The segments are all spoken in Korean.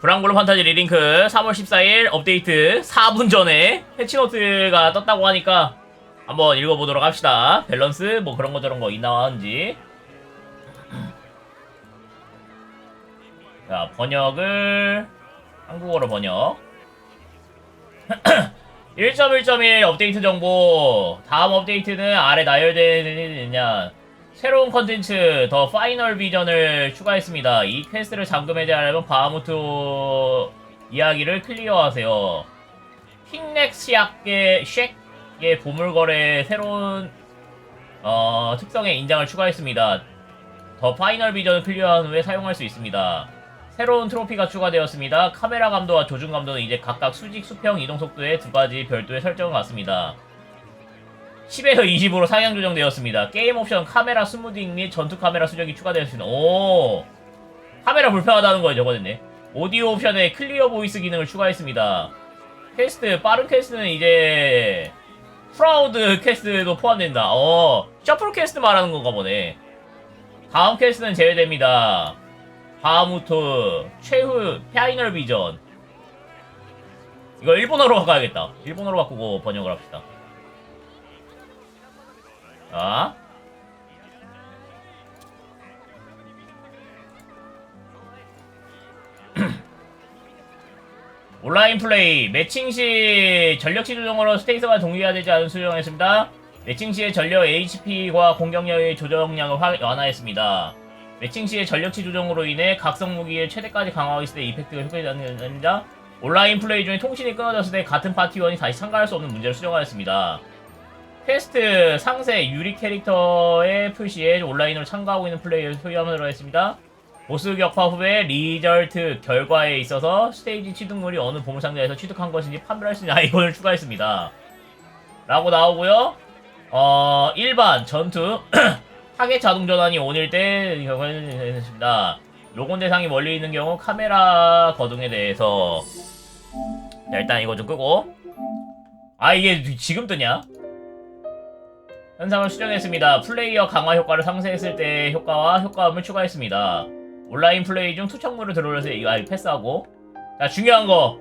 브랑글로 판타지 리링크 3월 14일 업데이트 4분 전에 패치노트가 떴다고 하니까 한번 읽어보도록 합시다. 밸런스 뭐 그런 거 저런 거 있나 하는지. 자 번역을 한국어로 번역. 1.1.1 업데이트 정보. 다음 업데이트는 아래 나열되느냐. 새로운 컨텐츠 더 파이널 비전을 추가했습니다. 이 퀘스트를 잠금 해제하려면 바하무트 이야기를 클리어하세요. 킹렉시악의 쉑의 보물거래 새로운 어, 특성의 인장을 추가했습니다. 더 파이널 비전을 클리어한 후에 사용할 수 있습니다. 새로운 트로피가 추가되었습니다. 카메라 감도와 조준 감도는 이제 각각 수직, 수평, 이동 속도의 두 가지 별도의 설정을 갖습니다. 10에서 20으로 상향 조정되었습니다. 게임 옵션 카메라 스무딩 및 전투 카메라 수정이 추가되었습니다. 오 카메라 불편하다는 거에 적어졌네. 오디오 옵션에 클리어 보이스 기능을 추가했습니다. 퀘스트 빠른 퀘스트는 이제 프라우드 퀘스트도 포함된다. 어 셔플 퀘스트 말하는 건가 보네. 다음 퀘스트는 제외됩니다. 바하무트 최후 파이널 비전 이거 일본어로 바꿔야겠다. 일본어로 바꾸고 번역을 합시다. 자. 온라인 플레이 매칭 시 전력치 조정으로 스테이스가 동의가 되지 않은 수정했습니다. 매칭 시의 전력 HP와 공격력의 조정량을 화- 완화했습니다. 매칭 시의 전력치 조정으로 인해 각성 무기의 최대까지 강화했을 때 이펙트가 효과적입니다. 온라인 플레이 중에 통신이 끊어졌을 때 같은 파티원이 다시 참가할 수 없는 문제를 수정하였습니다. 퀘스트 상세 유리 캐릭터의 표시에 온라인으로 참가하고 있는 플레이어를 소유함으로 했습니다. 보스 격파 후에 리절트 결과에 있어서 스테이지 취득물이 어느 보물상자에서 취득한 것인지 판별할 수 있는 아이콘을 추가했습니다. 라고 나오고요. 어, 일반 전투 타겟 자동 전환이 온일 때 경우에는 했습니다. 로곤 대상이 멀리 있는 경우 카메라 거동에 대해서 자, 일단 이거 좀 끄고 아 이게 지금 뜨냐? 현상을 수정했습니다. 플레이어 강화 효과를 상쇄했을 때 효과와 효과음을 추가했습니다. 온라인 플레이 중 투척물을 들어올려서 이거 아예 패스하고 자 중요한 거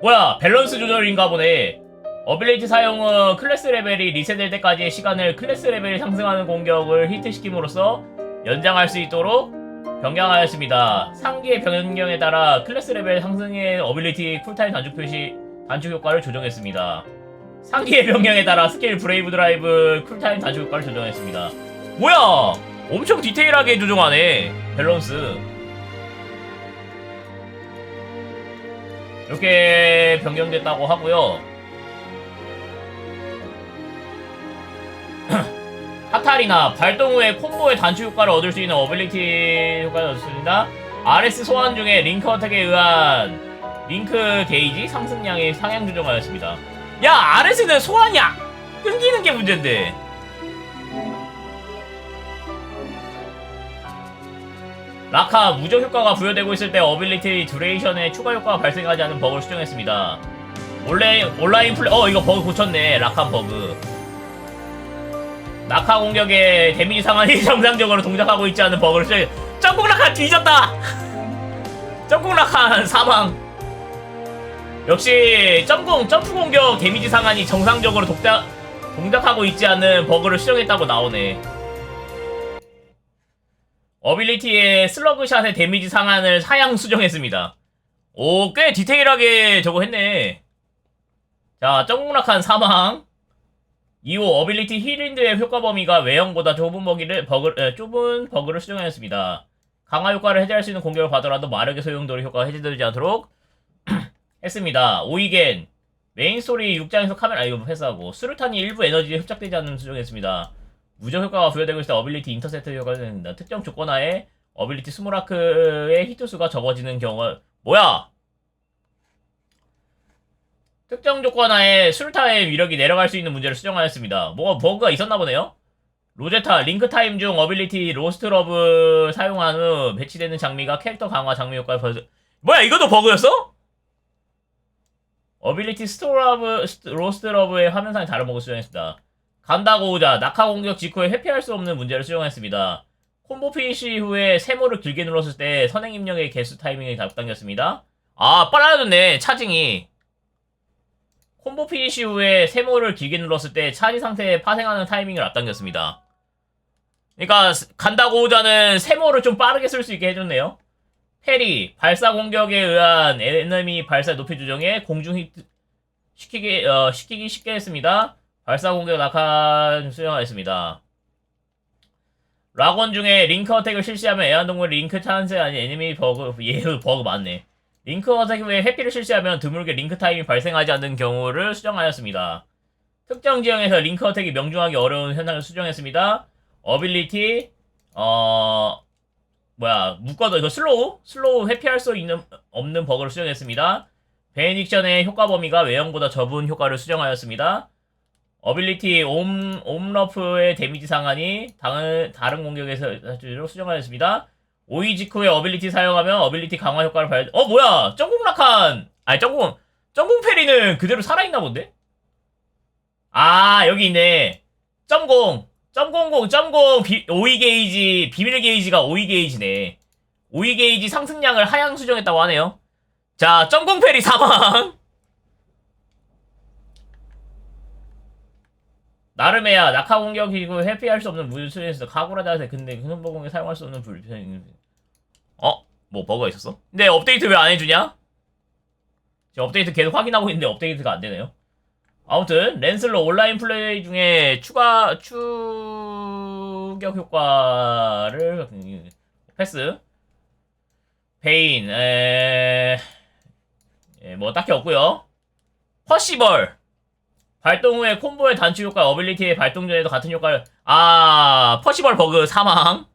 뭐야 밸런스 조절인가 보네 어빌리티 사용 후 클래스 레벨이 리셋될 때까지의 시간을 클래스 레벨이 상승하는 공격을 히트시킴으로써 연장할 수 있도록 변경하였습니다. 상기의 변경에 따라 클래스 레벨 상승의 어빌리티 쿨타임 단축 표시 단축 효과를 조정했습니다. 상기의 변경에 따라 스킬 브레이브 드라이브 쿨타임 단축 효과를 조정했습니다. 뭐야! 엄청 디테일하게 조정하네. 밸런스. 이렇게 변경됐다고 하고요. 하탈이나 발동 후에 콤보의 단축 효과를 얻을 수 있는 어빌리티 효과를 얻습니다. RS 소환 중에 링크 어택에 의한 링크 게이지 상승량이 상향 조정하였습니다. 야, RS는 소환이 야 끊기는 게 문제인데. 라카 무적 효과가 부여되고 있을 때 어빌리티 듀레이션에 추가 효과가 발생하지 않는 버그를 수정했습니다. 원래 온라인 플레이 어 이거 버그 고쳤네 라칸 버그. 낙하 공격에 데미지 상한이 정상적으로 동작하고 있지 않은 버그를 수정. 점국 라칸 뒤졌다. 점국 라칸 사망. 역시 점공 점프 공격 데미지 상한이 정상적으로 동작 동작하고 있지 않는 버그를 수정했다고 나오네. 어빌리티의 슬러그샷의 데미지 상한을 사양 수정했습니다. 오, 꽤 디테일하게 저거 했네. 자, 점공락한 사망. 이후 어빌리티 힐인드의 효과 범위가 외형보다 좁은 버기를 버그 에, 좁은 버그를 수정하였습니다. 강화 효과를 해제할 수 있는 공격을 받더라도 마력의 소용돌이 효과가 해제되지 않도록 했습니다. 오이겐 메인 스토리 6장에서 카메라 아, 이거 패스하고 수류탄이 일부 에너지에 흡착되지 않는 수정했습니다. 무적 효과가 부여되고 있을 때 어빌리티 인터셉트 효과가 됩니다. 특정 조건 하에 어빌리티 스모라크의 히트수가 적어지는 경우 뭐야? 특정 조건 하에 수류탄의 위력이 내려갈 수 있는 문제를 수정하였습니다. 뭐가 버그가 있었나 보네요. 로제타 링크 타임 중 어빌리티 로스트 러브 사용한 후 배치되는 장미가 캐릭터 강화 장미 효과를 벌 뭐야 이것도 버그였어? 어빌리티 스토러브 로스트 러브의 화면상의 다른 버그 수정했습니다. 간다고 오자 낙하 공격 직후에 회피할 수 없는 문제를 수정했습니다. 콤보 피니시 후에 세모를 길게 눌렀을 때 선행 입력의 개수 타이밍이 앞당겼습니다. 아, 빨라졌네. 차징이. 콤보 피니시 후에 세모를 길게 눌렀을 때 차지 상태에 파생하는 타이밍을 앞당겼습니다. 그러니까 간다고 오자는 세모를 좀 빠르게 쓸 수 있게 해줬네요. 페리, 발사 공격에 의한 에너미 발사 높이 조정에 공중 히트 시키기, 어, 시키기 쉽게 했습니다. 발사 공격 낙하 수정하였습니다. 락원 중에 링크 어택을 실시하면 애완동물 링크 찬스 아닌 애니미 버그, 얘 버그 맞네. 링크 어택 후에 해피를 실시하면 드물게 링크 타임이 발생하지 않는 경우를 수정하였습니다. 특정 지형에서 링크 어택이 명중하기 어려운 현상을 수정했습니다. 어빌리티, 어, 뭐야, 묶어도 이거 슬로우? 슬로우 회피할 수 있는, 없는 버그를 수정했습니다. 베네딕션의 효과 범위가 외형보다 적은 효과를 수정하였습니다. 어빌리티 옴, 옴러프의 데미지 상한이 다른, 다른 공격에서 로 수정하였습니다. 오이 직후에 어빌리티 사용하면 어빌리티 강화 효과를 발, 어, 뭐야! 점공락한! 아니, 점공, 점공페리는 그대로 살아있나 본데? 아, 여기 있네. 점공, 점공공, 점공, 비, 오이 게이지, 비밀 게이지가 오이 게이지네. 오이 게이지 상승량을 하향 수정했다고 하네요. 자, 점공페리 사망! 나름에야 낙하 공격이고 회피할 수 없는 무술에서 카구라다세 근데 흔버 공에 사용할 수 없는 불편이 어? 뭐 버그가 있었어? 근데 업데이트 왜 안 해주냐? 지금 업데이트 계속 확인하고 있는데 업데이트가 안 되네요. 아무튼 랜슬로 온라인 플레이 중에 추가 추격 효과를 패스. 베인 에... 예, 뭐 딱히 없고요. 퍼시벌. 발동 후에 콤보의 단축 효과 어빌리티의 발동 전에도 같은 효과를 아 퍼시벌 버그 사망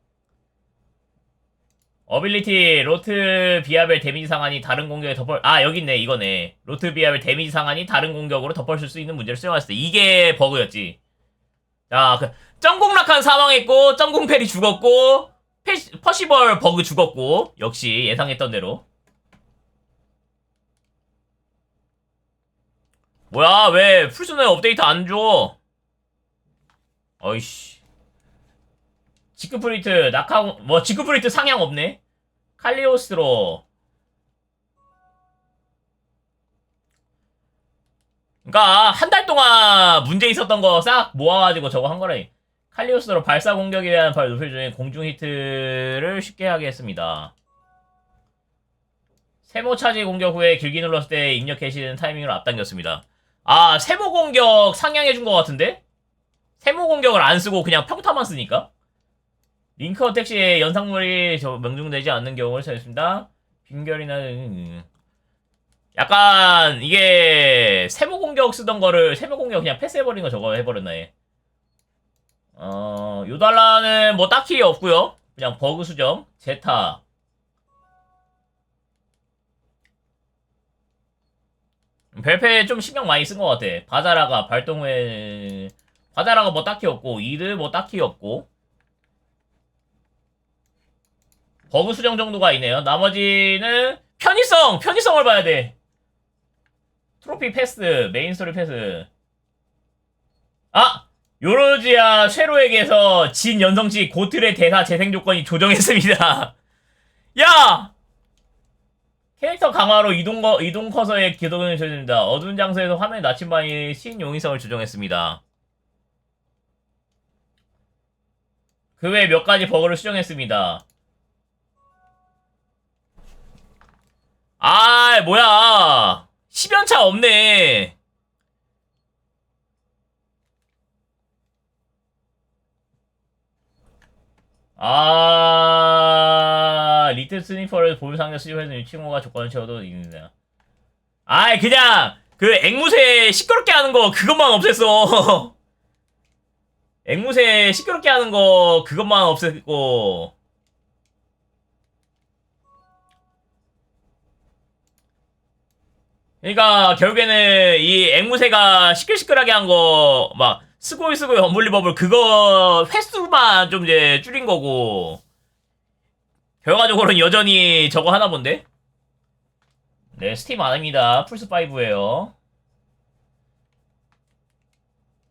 어빌리티 로트 비아벨 데미지 상한이 다른 공격에 덮을 아 여기 있네 이거네. 로트 비아벨 데미지 상한이 다른 공격으로 덮어줄 수 있는 문제를 수정했을 때 이게 버그였지. 자그 점공락한 사망했고 점공펠이 죽었고 페, 퍼시벌 버그 죽었고 역시 예상했던 대로. 뭐야 왜 풀스노에 업데이트 안 줘? 어이씨. 지크프리트 낙하 뭐 지크프리트 상향 없네 칼리오스로 그니까 한 달 동안 문제 있었던 거 싹 모아가지고 저거 한 거래 칼리오스로 발사 공격에 대한 발 높이 중에 공중 히트를 쉽게 하게 했습니다 세모 차지 공격 후에 길게 눌렀을 때 입력 개시되는 타이밍을 앞당겼습니다 아, 세모 공격 상향해준 것 같은데? 세모 공격을 안 쓰고 그냥 평타만 쓰니까? 링크 어 택 시에 연상물이 저 명중되지 않는 경우를 찾습니다. 빈결이나, 음. 약간, 이게, 세모 공격 쓰던 거를, 세모 공격 그냥 패스해버린 거 저거 해버렸나, 얘. 어, 요달라는 뭐 딱히 없고요 그냥 버그 수정, 제타, 벨페 좀 신경 많이 쓴 것 같아. 바자라가 발동 후에 바자라가 뭐 딱히 없고 이드 뭐 딱히 없고 버그 수정 정도가 있네요. 나머지는 편의성 편의성을 봐야 돼. 트로피 패스 메인 스토리 패스 아 요로지아 쉐로에게서 진 연성시 고틀의 대사 재생 조건이 조정했습니다. 야 캐릭터 강화로 이동, 거, 이동 커서의 기동을 조정합니다. 어두운 장소에서 화면의 나침반이 신용이성을 조정했습니다. 그외몇 가지 버그를 수정했습니다. 아, 뭐야. 10연차 없네. 아, 리틀 스니퍼를 볼 상자 수집해서 유치모가 조건을 채워도 이깁니다. 아이, 그냥, 그 앵무새 시끄럽게 하는 거, 그것만 없앴어. 앵무새 시끄럽게 하는 거, 그것만 없앴고. 그러니까 결국에는 이 앵무새가 시끌시끌하게 한 거 막 스고이 스고이 언블리버블 그거 횟수만 좀 이제 줄인 거고. 결과적으로는 여전히 저거 하나 본데? 네 스팀 안합니다. 플스5에요.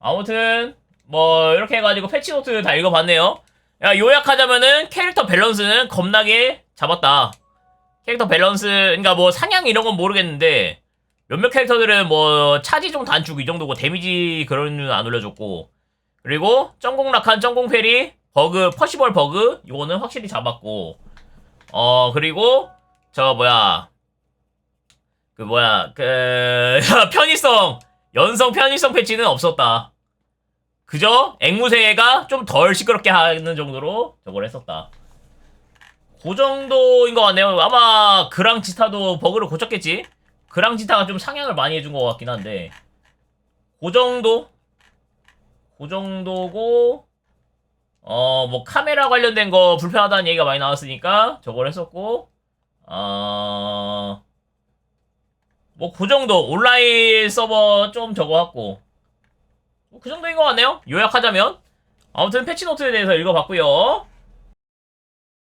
아무튼 뭐 이렇게 해가지고 패치노트 다 읽어봤네요. 야, 요약하자면은 캐릭터 밸런스는 겁나게 잡았다. 캐릭터 밸런스, 그러니까 뭐 상향 이런 건 모르겠는데 몇몇 캐릭터들은 뭐 차지 좀 단축 이 정도고 데미지 그런 안 올려줬고 그리고 점공 라칸, 점공 페리, 버그, 퍼시벌 버그 이거는 확실히 잡았고 어 그리고 저 뭐야 그 뭐야 그 편의성 연성 편의성 패치는 없었다. 그저 앵무새가 좀 덜 시끄럽게 하는 정도로 저걸 했었다. 그 정도인 것 같네요. 아마 그랑 지타도 버그를 고쳤겠지? 그랑지타가 좀 상향을 많이 해준 것 같긴 한데 그 정도? 그 정도고 어 뭐 카메라 관련된 거 불편하다는 얘기가 많이 나왔으니까 저걸 했었고 어... 뭐그 정도. 온라인 서버 좀 저거 했고 뭐 그 정도인 것 같네요. 요약하자면. 아무튼 패치노트에 대해서 읽어봤고요